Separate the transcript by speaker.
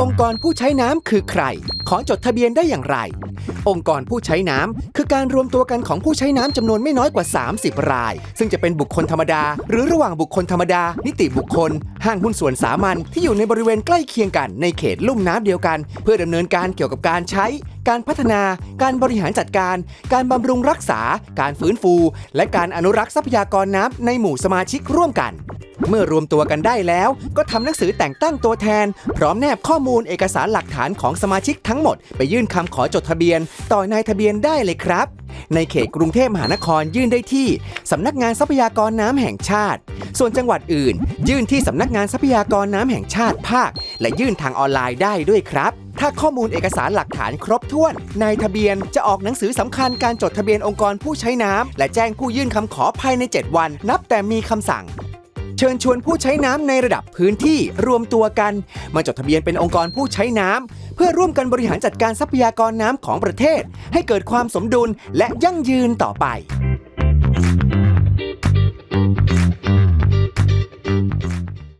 Speaker 1: องค์กรผู้ใช้น้ำคือใคร ขอจดทะเบียนได้อย่างไร องค์กรผู้ใช้น้ำคือการรวมตัวกันของผู้ใช้น้ำจำนวนไม่น้อยกว่า 30 ราย ซึ่งจะเป็นบุคคลธรรมดา หรือระหว่างบุคคลธรรมดา นิติบุคคล ห้างหุ้นส่วนสามัญที่อยู่ในบริเวณใกล้เคียงกันในเขตลุ่มน้ำเดียวกัน เพื่อดำเนินการเกี่ยวกับการใช้ การพัฒนา การบริหารจัดการ การบำรุงรักษา การฟื้นฟู และการอนุรักษ์ทรัพยากรน้ำในหมู่สมาชิกร่วมกัน เมื่อรวมตัวกันได้แล้ว ก็ทำหนังสือแต่งตั้งตัวแทน พร้อมแนบข้อมูลเอกสารหลักฐานของสมาชิกทั้งหมด ไปยื่นคำขอจดทะเบียน ต่อนายทะเบียนได้เลยครับ ในเขตกรุงเทพมหานครยื่นได้ที่สำนักงานทรัพยากรน้ำแห่งชาติ ส่วนจังหวัดอื่น ยื่นที่สำนักงานทรัพยากรน้ำแห่งชาติภาค และยื่นทางออนไลน์ได้ด้วยครับถ้าข้อมูลเอกสารหลักฐานครบถ้วน นายทะเบียนจะออกหนังสือสำคัญการจดทะเบียนองค์กรผู้ใช้น้ำ และแจ้งผู้ยื่นคำขอภายใน 7 วัน นับแต่มีคำสั่ง เชิญชวนผู้ใช้น้ำในระดับพื้นที่รวมตัวกัน มาจดทะเบียนเป็นองค์กรผู้ใช้น้ำเพื่อร่วมกันบริหารจัดการทรัพยากรน้ำของประเทศ ให้เกิดความสมดุลและยั่งยืนต่อไป